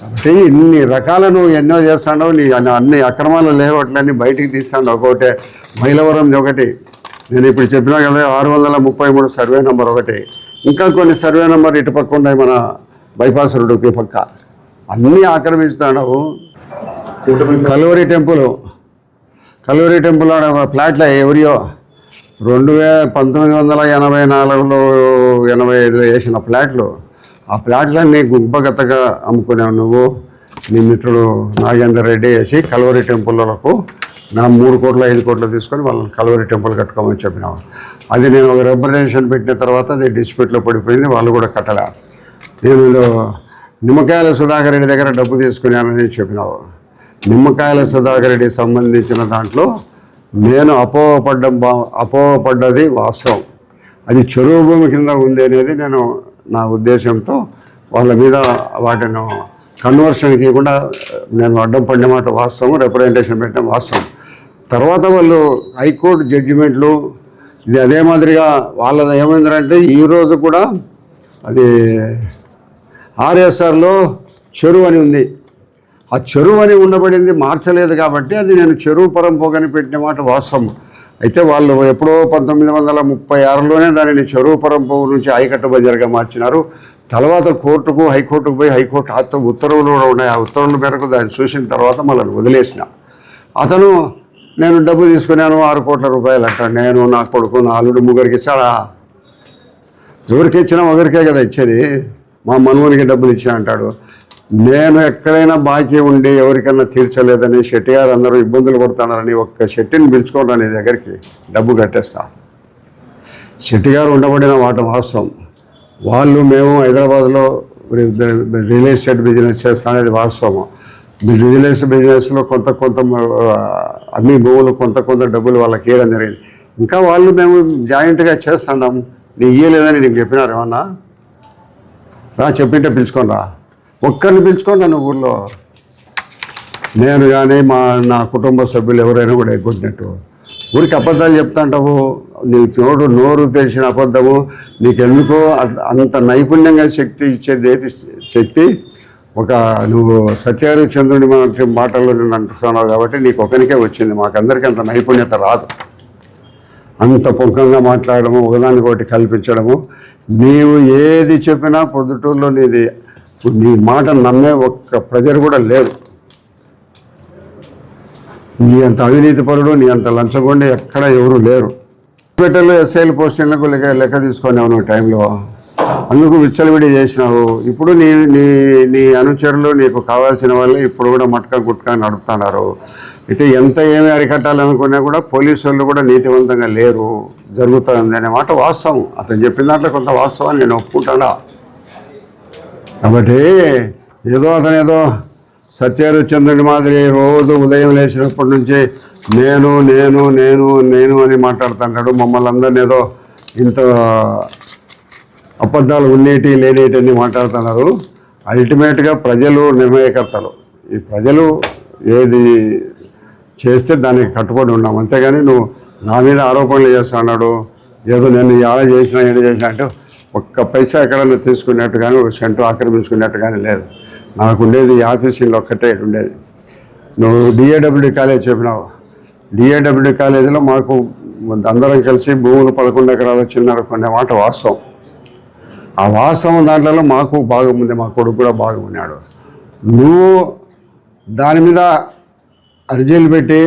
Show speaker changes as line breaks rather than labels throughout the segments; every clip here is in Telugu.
కాబట్టి ఇన్ని రకాల నువ్వు ఎన్నో చేస్తాడో నీ అన్ని- అక్రమాలు లేవట్లన్నీ బయటికి తీస్తాడు ఒకటే మైలవరం ఒకటి. నేను ఇప్పుడు చెప్పినా కదా ఆరు వందల ముప్పై మూడు సర్వే నెంబర్ ఒకటి. ఇంకా కొన్ని సర్వే నెంబర్ ఇటు పక్క ఉన్నాయి మన బైపాస్ రోడ్డుకి పక్క. అన్నీ ఆక్రమిస్తాడు కలువరి టెంపుల్. కలువరి టెంపుల్ ఆడ ఫ్లాట్లో ఎవరియో రెండు వే పంతొమ్మిది వందల ఎనభై నాలుగులో ఎనభై ఐదులో వేసిన ఫ్లాట్లు. ఆ ప్లాట్లన్నీ గుంపగతగా అమ్ముకున్నావు నువ్వు. నీ మిత్రుడు నాగేందర్ రెడ్డి వేసి కలవరి టెంపుల్లకు నా మూడు కోట్లు ఐదు కోట్లు తీసుకొని వాళ్ళని కలవరి టెంపుల్ కట్టుకోమని చెప్పినావు. అది నేను ఒక రెప్రజెంటేషన్ పెట్టిన తర్వాత అది డిస్ప్యూట్లో పడిపోయింది వాళ్ళు కూడా కట్టలే. నేను నిమ్మకాయల సుధాకర్ రెడ్డి దగ్గర డబ్బు తీసుకున్నానని చెప్పినావు. నిమ్మకాయల సుధాకర్ రెడ్డికి సంబంధించిన దాంట్లో నేను అపోహపడ్డం బా అపోహపడ్డది వాస్తవం. అది చెరువు భూమి కింద ఉంది అనేది నేను నా ఉద్దేశంతో వాళ్ళ మీద వాటిని కన్వర్షన్కి కూడా నేను అడ్డం పడిన మాట వాస్తవం రిప్రజెంటేషన్ పెట్టడం వాస్తవం. తర్వాత వాళ్ళు హైకోర్టు జడ్జిమెంట్లు ఇది అదే మాదిరిగా వాళ్ళది ఏమైందంటే ఈ రోజు కూడా అది ఆర్ఎస్ఆర్లో చెరువు అని ఉంది. ఆ చెరువు అని ఉండబడింది మార్చలేదు కాబట్టి అది నేను చెరువు పరంపోగని పెట్టిన మాట వాస్తవం. అయితే వాళ్ళు ఎప్పుడో పంతొమ్మిది వందల ముప్పై ఆరులోనే దానిని చెరువు పరంపోగు నుంచి ఆయకట్టు బజార్గా మార్చినారు. తర్వాత కోర్టుకు హైకోర్టుకు పోయి హైకోర్టు ఆత్మ ఉత్తర్వులు కూడా ఉన్నాయి. ఆ ఉత్తర్వుల మేరకు దాన్ని చూసిన తర్వాత మళ్ళీ వదిలేసిన. అతను నేను డబ్బు తీసుకున్నాను ఆరు కోట్ల రూపాయలు అంట. నేను నా కొడుకు నా అల్లుడు ముగ్గురికి ఇచ్చాడా? ఎవరికి ఇచ్చినా ఒకరికే కదా ఇచ్చేది. మా మనవునికి డబ్బులు ఇచ్చా అంటాడు. నేను ఎక్కడైనా బాకీ ఉండి ఎవరికైనా తీర్చలేదని షెట్టి గారు అందరూ ఇబ్బందులు పడుతున్నారని ఒక్క షెట్టిని పిలుచుకోండి నీ దగ్గరికి. డబ్బు కట్టేస్తా. షెట్టి గారు ఉండబడిన మాట వాస్తవం వాళ్ళు మేము హైదరాబాద్లో రియల్ ఎస్టేట్ బిజినెస్ చేస్తాం అనేది వాస్తవం. రియల్ ఎస్టేట్ బిజినెస్లో కొంత కొంత అన్ని భూములు కొంత కొంత డబ్బులు వాళ్ళకి ఇవ్వడం జరిగింది. ఇంకా వాళ్ళు మేము జాయింట్గా చేస్తున్నాం. నీ ఇయ్యలేదని నీకు చెప్పినారు ఏమన్నా? రా చెప్పింటే పిలుచుకొని రా. ఒక్కరిని పిలుచుకోండి నన్ను ఊళ్ళో నేను కానీ మా నా కుటుంబ సభ్యులు ఎవరైనా కూడా ఎగ్గొట్టినట్టు ఊరికి అబద్ధాలు చెప్తాంటావు నీ చోటు నోరు తెలిసిన అబద్ధము నీకెందుకో అంత నైపుణ్యంగా శక్తి ఇచ్చేది ఏది శక్తి ఒక నువ్వు సత్యారు చంద్రుని మన మాటల్లో నేను అంటున్నావు కాబట్టి నీకు ఒకరికే వచ్చింది. మాకందరికీ అంత నైపుణ్యత రాదు. అంత పొంకంగా మాట్లాడము ఒకదానికి ఒకటి కల్పించడము నీవు ఏది చెప్పినా పొద్దుటూరులో నీది నీ మాట నమ్మే ఒక్క ప్రజలు కూడా లేరు. నీ అంత అవినీతి పరుడు నీ అంత లంచగొండి ఎక్కడ ఎవరు లేరు. హాస్పిటల్లో ఎస్ఐలు పోస్టింగ్లకు లెక్క లెక్క తీసుకున్నావు నువ్వు టైంలో. అందుకు విచ్చలవిడి చేసినావు. ఇప్పుడు నీ నీ నీ అనుచరులు నీకు కావాల్సిన వాళ్ళు ఇప్పుడు కూడా మట్కా గుట్కా నడుపుతున్నారు. అయితే ఎంత ఏమి అరికట్టాలనుకున్నా కూడా పోలీసు వాళ్ళు కూడా నీతివంతంగా లేరు. జరుగుతుంది అనే మాట వాస్తవం. అతను చెప్పిన దాంట్లో కొంత వాస్తవాన్ని నేను ఒప్పుకుంటాడా కాబట్టి ఏదో అతను ఏదో చంద్రుడి మాదిరి రోజు ఉదయం లేచినప్పటి నుంచి నేను నేను నేను నేను అని మాట్లాడుతుంటాడు. మమ్మల్ని అందరిని ఏదో ఇంత అబద్ధాలు ఉండేటి లేనేటి అని మాట్లాడుతున్నారు. అల్టిమేట్గా ప్రజలు నిర్ణయకర్తలు. ఈ ప్రజలు ఏది చేస్తే దానికి కట్టుబడి ఉన్నాం. అంతేగాని నువ్వు నా మీద ఆరోపణలు చేస్తున్నాడు. ఏదో నేను ఎలా చేసినా ఏం చేసినా అంటే ఒక్క పైసా ఎక్కడన్నా తీసుకున్నట్టు కానీ ఒక సెంటు ఆక్రమించుకున్నట్టు కానీ లేదు. నాకు ఉండేది ఆఫీసులో ఒక్కటే ఉండేది. నువ్వు డిఏడబ్ల్యూ కాలేజ్ చెప్పినావు. డిఏడబ్ల్యూ కాలేజీలో మాకు అందరం కలిసి భూములు పదకొండు ఎకరాలు చిన్నర కొనే మాట వాస్తవం. ఆ వాస్తవం దాంట్లో మాకు భాగం ఉంది మా కొడుకు కూడా భాగం ఉన్నాడు నువ్వు దాని మీద అర్జీలు పెట్టి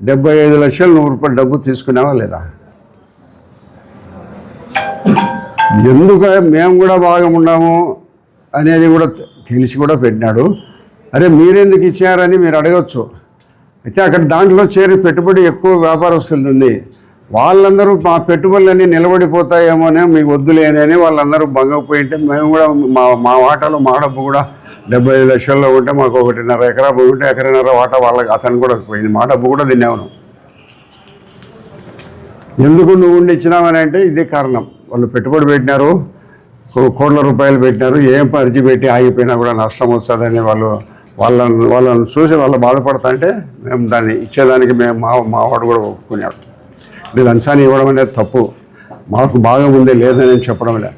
డెబ్బై ఐదు లక్షలు నూరు రూపాయలు డబ్బు తీసుకున్నావా లేదా? ఎందుకు మేము కూడా బాగా ఉన్నాము అనేది కూడా తెలిసి కూడా పెట్టినాడు. అరే మీరెందుకు ఇచ్చారని మీరు అడగచ్చు. అయితే అక్కడ దాంట్లో చేరి పెట్టుబడి ఎక్కువ వ్యాపారస్తులు ఉంది. వాళ్ళందరూ మా పెట్టుబడులన్నీ నిలబడిపోతాయేమోనే మీకు వద్దులేనని వాళ్ళందరూ భంగపోయింటే మేము కూడా మా మా వాటాలో మా డబ్బు కూడా డెబ్బై ఐదు లక్షల్లో ఉంటే మాకు ఒకటిన్నర ఎకరా భూమి ఉంటే ఎకరన్నర వాటా వాళ్ళకి అతను కూడా పోయింది. మా డబ్బు కూడా తిన్నాము. ఎందుకు నువ్వు ఉండి ఇచ్చినావని అంటే ఇదే కారణం. వాళ్ళు పెట్టుబడి పెట్టినారు కోట్ల రూపాయలు పెట్టినారు ఏం అర్జీ పెట్టి ఆగిపోయినా కూడా నష్టం వస్తుందని వాళ్ళు వాళ్ళని వాళ్ళని చూసి వాళ్ళు బాధపడతా అంటే మేము దాన్ని ఇచ్చేదానికి మేము మా మావాడు కూడా ఒప్పుకున్నాడు. ఇది లంచాన్ని ఇవ్వడం అనేది తప్పు. మాకు బాగా ఉంది లేదని చెప్పడం లేదు.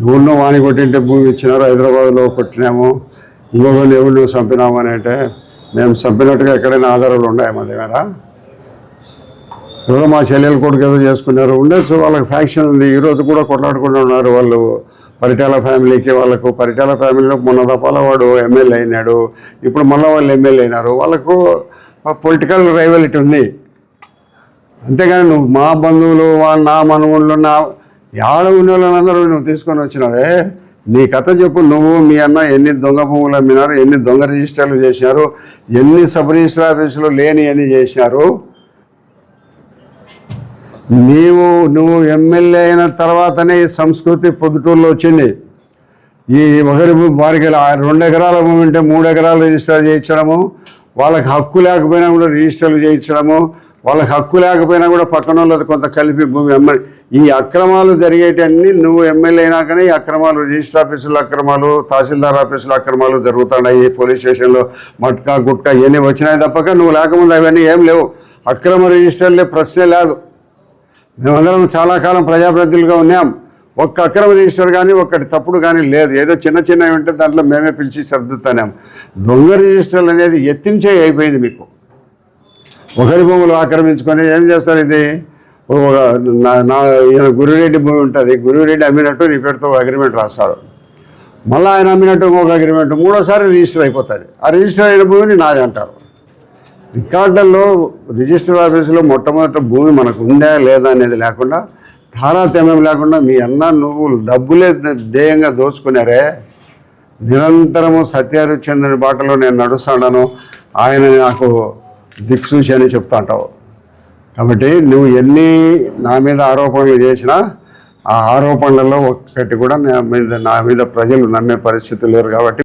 ఎవరినో వాణి కొట్టింటే భూమి ఇచ్చినారు హైదరాబాద్లో కొట్టినాము ఇంకొకరిని ఎవరినో నువ్వు చంపినామని అంటే మేము చంపినట్టుగా ఎక్కడైనా ఆధారాలు ఉన్నాయా మా దగ్గర? ఎవరో మా చెల్లెలు కొడుకు ఏదో చేసుకున్నారు. ఉండొచ్చు వాళ్ళకి ఫ్యాక్షన్ ఉంది. ఈరోజు కూడా కొట్లాడుకుంటూ ఉన్నారు వాళ్ళు. పరిటాల ఫ్యామిలీకి వాళ్ళకు. పరిటాల ఫ్యామిలీలో మొన్న తపాల వాడు ఎమ్మెల్యే అయినాడు. ఇప్పుడు మళ్ళీ వాళ్ళు ఎమ్మెల్యే అయినారు. వాళ్ళకు పొలిటికల్ రైవలిటీ ఉంది. అంతేగాని నువ్వు మా బంధువులు వాళ్ళ నా మనవుళ్ళు నా ఆడ ఉన్న వాళ్ళందరూ నువ్వు తీసుకొని వచ్చినావే? నీ కథ చెప్పు. నువ్వు మీ అన్న ఎన్ని దొంగ భూములు అమ్మినారు? ఎన్ని దొంగ రిజిస్టర్లు చేసినారు? ఎన్ని సబ్ రిజిస్టర్ ఆఫీసులు లేని అని చేసినారు? నీవు నువ్వు ఎమ్మెల్యే అయిన తర్వాతనే ఈ సంస్కృతి పొద్దుటూరులో వచ్చింది. ఈ ఒకరి వారికి రెండు ఎకరాల భూమి ఉంటే మూడు ఎకరాలు రిజిస్టర్ చేయించడము వాళ్ళకి హక్కు లేకపోయినా కూడా రిజిస్టర్లు చేయించడము వాళ్ళకి హక్కు లేకపోయినా కూడా పక్కన వాళ్ళది కొంత కలిపి భూమి అమ్మ ఈ అక్రమాలు జరిగేటన్ని నువ్వు ఎమ్మెల్యే అయినాకనే ఈ అక్రమాలు రిజిస్టర్ ఆఫీసుల అక్రమాలు తహసీల్దార్ ఆఫీసుల అక్రమాలు జరుగుతున్నాయి. పోలీస్ స్టేషన్లో మట్కా గుట్కా ఇవన్నీ వచ్చినాయి తప్పక నువ్వు లేకముందు అవన్నీ ఏం లేవు. అక్రమ రిజిస్టర్లే ప్రశ్నే లేదు. మేమందరం చాలా కాలం ప్రజాప్రతినిధులుగా ఉన్నాం. ఒక్క అక్రమ రిజిస్టర్ కానీ ఒక్కటి తప్పుడు కానీ లేదు. ఏదో చిన్న చిన్నవి ఉంటే దాంట్లో మేమే పిలిచి సర్దుతాం దొంగ రిజిస్టర్లు అనేది ఎత్తించే అయిపోయింది మీకు. ఒకరి భూములు ఆక్రమించుకొని ఏం చేస్తారు ఇది? ఒక నా- గురురెడ్డి భూమి ఉంటుంది. గురురెడ్డి అమ్మినట్టు నీ పేరుతో అగ్రిమెంట్ రాస్తారు. మళ్ళీ ఆయన అమ్మినట్టు ఇంకొక అగ్రిమెంట్ మూడోసారి రిజిస్టర్ అయిపోతుంది. ఆ రిజిస్టర్ అయిన భూమిని నాది అంటారు. రికార్డుల్లో రిజిస్టర్ ఆఫీసులో మొట్టమొదటి భూమి మనకు ఉందా లేదా అనేది లేకుండా తారాతమ్యం లేకుండా మీ అన్న నువ్వు డబ్బులే ధ్యేయంగా దోచుకున్నారే. నిరంతరము సత్యహరిచంద్రుని బాటలో నేను నడుస్తాను ఆయన నాకు దిక్సూచి అని చెప్తా అంటావు కాబట్టి నువ్వు ఎన్ని నా మీద ఆరోపణలు చేసినా ఆ ఆరోపణలలో ఒక్కటి కూడా నా మీద నా మీద ప్రజలు నమ్మే పరిస్థితులు లేరు కాబట్టి